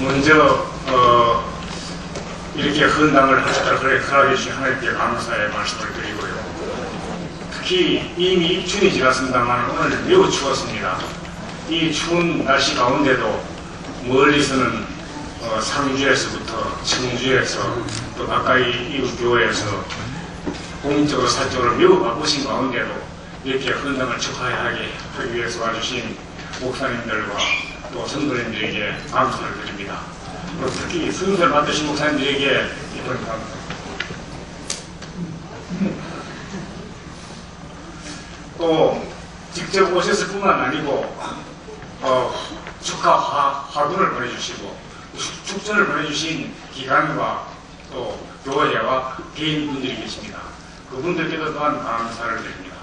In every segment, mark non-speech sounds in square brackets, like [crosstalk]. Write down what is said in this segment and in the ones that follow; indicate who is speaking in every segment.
Speaker 1: 먼저 어, 이렇게 헌당을 허락해 주신 하나님께 감사의 말씀을 드리고요. 특히 이미 입춘이 지났습니다만 오늘 매우 추웠습니다. 이 추운 날씨 가운데도 멀리서는 어, 상주에서부터 청주에서 또 가까이 이웃 교회에서 공적으로 사적으로 매우 바쁘신 가운데도 이렇게 헌당을 축하하게 하기 위해서 와주신 목사님들과 또 성도님들에게 감사를 드립니다. 특히 순서를 맡으신 목사님들에게 이런 감사. 또 직접 오셨을 뿐만 아니고 어, 축하 화, 화두를 보내주시고 축- 축전을 보내주신 기관과 또 교회와 개인분들이 계십니다. 그분들께도 또한 감사를 드립니다.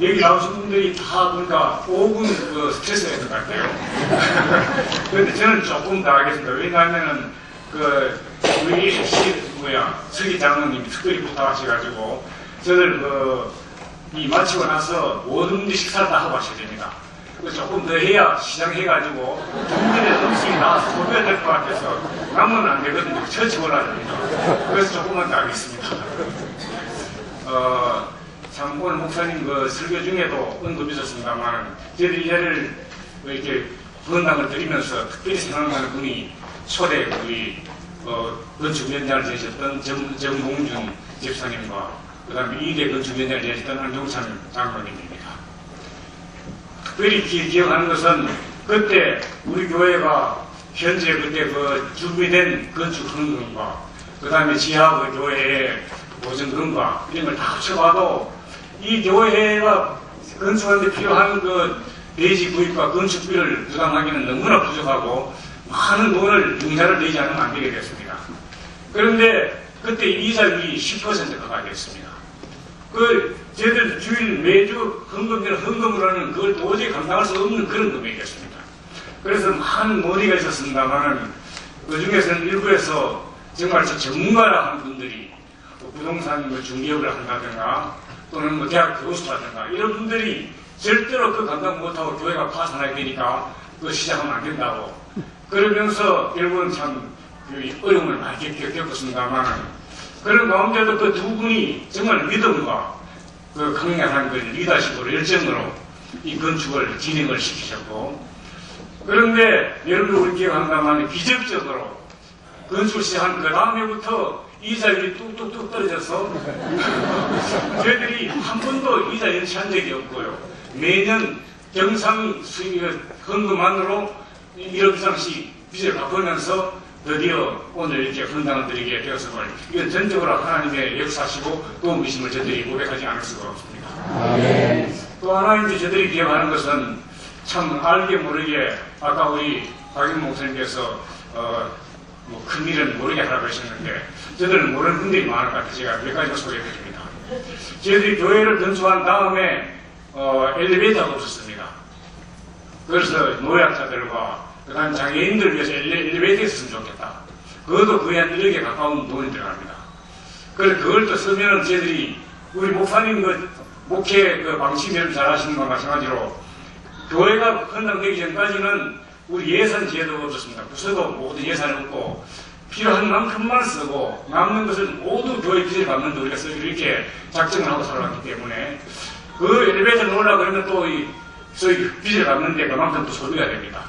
Speaker 1: 여기 나오신 분들이 다 보니까 5분 그 스트레스가 있는 것 같아요. [laughs] 그런데 저는 조금 더 하겠습니다. 왜냐하면은 그 우리 시 뭐야 서기 장로님이 특별히 부탁하셔가지고 저를 그이 마치고 나서 모든 분들 식사를 다 하고 하셔야 됩니다. 조금 더 해야 시장해가지고 중간에 음식이 나와서 소비가 될것 같아서 남으면 안 되거든요. 처치 올라야 됩니다. 그래서 조금만 더 하겠습니다. 어, 참 오늘 목사님 그 설교 중에도 언급이 있었습니다만 저희들이 이제를 이렇게 건당을 드리면서 특별히 생각나는 분이 초대 우리 어, 건축위원장을 지내셨던 정, 정봉준 집사님과 그 다음에 이대 건축위원장을 지내셨던 안종찬 장로님입니다. 특별히 기, 기억하는 것은 그때 우리 교회가 현재 그때 그 준비된 건축 헌금과 그 다음에 지하 그 교회의 보증금과 이런 걸 다 합쳐봐도 이 교회가 건축하는 데 필요한 그 대지 구입과 건축비를 부담하기는 너무나 부족하고 많은 돈을 융자를 내지 않으면 안 되게 됐습니다. 그런데 그때 이자율이 10%가 가겠습니다. 그 저희들 주일 매주 헌금되는 헌금을 하는 그걸 도저히 감당할 수 없는 그런 금액이었습니다. 그래서 많은 머리가 있었습니다만은 그 중에서는 일부에서 정말 저 전문가라 하는 분들이 뭐 부동산 뭐 중개업을 한다든가 또는 뭐 대학 교수라든가 이런 분들이 절대로 그 감당 못하고 교회가 파산하게 되니까 그거 시작하면 안 된다고. 그러면서 결국은 참그 어려움을 많이 겪- 겪었습니다만 그런 가운데도 그 두 분이 정말 믿음과 그 강력한 그 리더십으로 열정으로 이 건축을 진행을 시키셨고 그런데 여러분 우리 기억한다면 기적적으로 건축을 시작한 그 다음에부터 이자율이 뚝뚝뚝 떨어져서 저희들이 한 번도 이자 연체한 적이 없고요. 매년 경상 수익 헌금만으로 1억 이상씩 빚을 갚으면서 드디어 오늘 이렇게 헌당을 드리게 되었음을 이건 전적으로 하나님의 역사시고 도움이심을 저들이 고백하지 않을 수가 없습니다. 또 하나 이제 저들이 기억하는 것은 참 알게 모르게 아까 우리 박인 목사님께서 어, 뭐큰 일은 모르게 하라고 하셨는데 저들은 모르는 분들이 많을 것 같아서 제가 몇 가지 소개해 드립니다. 저희들이 교회를 건축한 다음에 어, 엘리베이터가 없었습니다. 그래서 노약자들과 그다음 장애인들을 위해서 엘리, 엘리베이터가 있었으면 좋겠다. 그것도 거의 한 1억에 가까운 돈이 들어갑니다. 그래서 그걸 또 쓰면은 저희들이 우리 목사님 그 목회 그 방침을 잘 하시는 것과 마찬가지로 교회가 헌당되기 전까지는 우리 예산 제도가 없었습니다. 부서도 모든 예산을 없고 필요한 만큼만 쓰고 남는 것은 모두 교회 빚을 갚는데 우리가 쓰 이렇게 작정을 하고 살아왔기 때문에 그 엘리베이터를 올라 그러면 또이 소위 빚을 갚는데 그만큼 또 소비가 됩니다.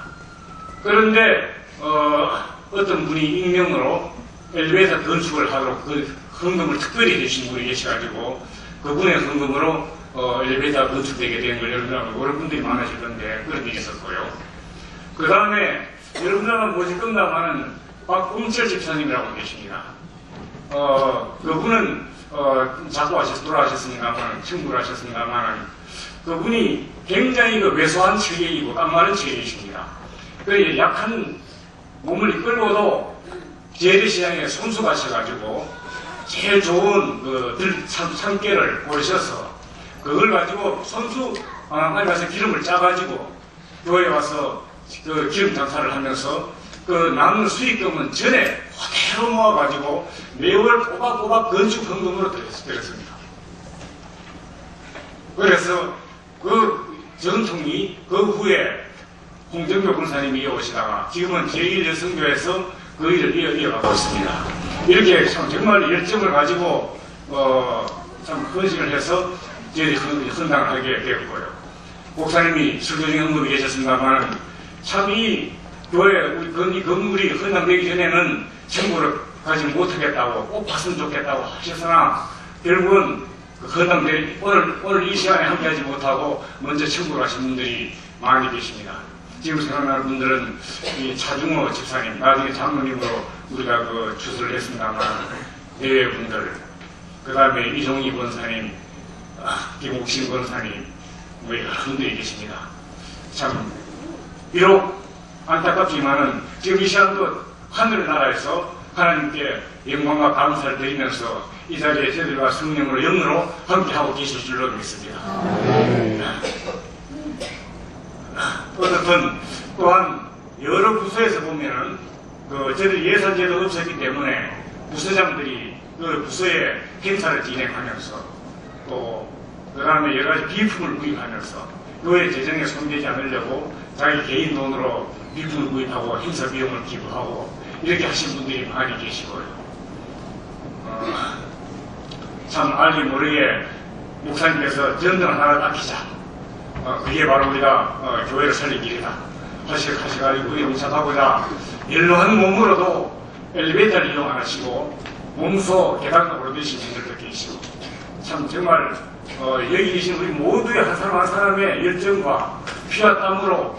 Speaker 1: 그런데 어, 어떤 분이 익명으로 엘리베이터 건축을 하도록 그 헌금을 특별히 주신 분이 계셔가지고 그분의 헌금으로 어, 엘리베이터 건축되게 된 걸 여러분들이 많으실 건데 그런 일이 있었고요. 그 다음에 여러분들하고 모집 끝나가는 박봉철 집사님이라고 계십니다. 어, 그분은 어, 자꾸 하셨, 돌아가셨습니다만, 청구를 하셨습니다만, 그분이 굉장히 그 왜소한 체격이고 깡마른 체격이십니다. 그 약한 몸을 이끌고도 재래시장에 손수 가셔가지고 제일 좋은 그 들, 참, 참깨를 고르셔서 그걸 가지고 손수 방앗간에 가서 기름을 짜가지고 교회에 와서 그 기름 장사를 하면서 그 남는 수익금은 전에 그대로 모아가지고 매월 꼬박꼬박 건축 헌금으로 드렸습니다. 그래서 그 전통이 그 후에 홍정교 권사님이 이어오시다가 지금은 제1여성교에서 그 일을 이어, 이어 가고 있습니다. 이렇게 참 정말 열정을 가지고 어, 참 헌신을 해서 저희들이 헌- 헌당을 하게 되었고요. 목사님이 설교 중에 언급이 계셨습니다만 참이 교회 우리 건물이 헌당되기 전에는 정보를 가지 못하겠다고 꼭 봤으면 좋겠다고 하셨으나 결국은 그 헌당될 오늘 오늘 이 시간에 함께하지 못하고 먼저 천국 가신 분들이 많이 계십니다. 지금 생각나는 분들은 이 차중호 집사님 나중에 장로님으로 우리가 그 추수를 했습니다만 대외 분들 그 다음에 이종희 권사님 아, 김옥신 권사님 뭐 여러 분들이 계십니다. 참 비록 안타깝지만은 지금 이 시간도 하늘의 나라에서 하나님께 영광과 감사를 드리면서 이 자리에 저희들과 성령으로 영으로 함께하고 계실 줄로 믿습니다. 어떻든 또한 여러 부서에서 보면은 그 저희들 예산제도 없었기 때문에 부서장들이 그 부서의 행사를 진행하면서 또 그 다음에 여러 가지 비품을 구입하면서 교회 재정에 손대지 않으려고 자기 개인 돈으로 비품을 구입하고 행사 비용을 기부하고 이렇게 하신 분들이 많이 계시고요. 어, 참 알리 모르게 목사님께서 전등을 하나 아끼자. 어, 그게 바로 우리가 어, 교회를 살릴 길이다. 하시, 하셔가지고 우리 용서하고자 연로한 몸으로도 엘리베이터를 이용 안 하시고 몸소 계단을 오르듯이 분들도 계시고 참 정말 어, 여기 계신 우리 모두의 한 사람 한 사람의 열정과 피와 땀으로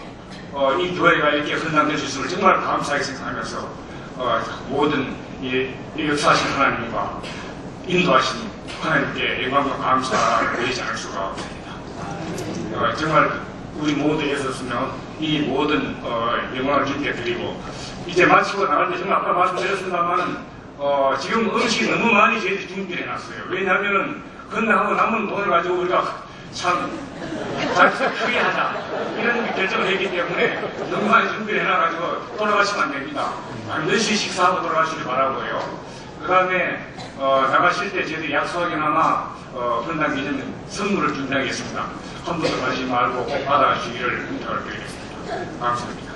Speaker 1: 어, 이 교회가 이렇게 헌당될 수 있음을 정말 감사하게 생각하면서 어, 모든 이, 이 역사하신 하나님과 인도하신 하나님께 영광과 감사를 드리지 않을 수가 없습니다. 어, 정말 우리 모두에 있었으면 이 모든 어, 영광을 주께 드리고 이제 마치고 나갈 때 정말 아까 말씀드렸습니다만 어, 지금 음식이 너무 많이 저희들이 준비를 해놨어요. 왜냐하면 건강하고 남은 돈을 가지고 우리가 참잘 크게 하자 이런 결정을 했기 때문에 너무 많이 준비를 해놔가지고 돌아가시면 안 됩니다. 반드시 식사하고 돌아가시길 바라고요. 그 다음에 어, 나가실 때 저희들이 약속하기나마 어, 건당 기념 선물을 준비하겠습니다. 한 번도 가지 말고 꼭 받아주시기를 부탁을 드리겠습니다. 감사합니다.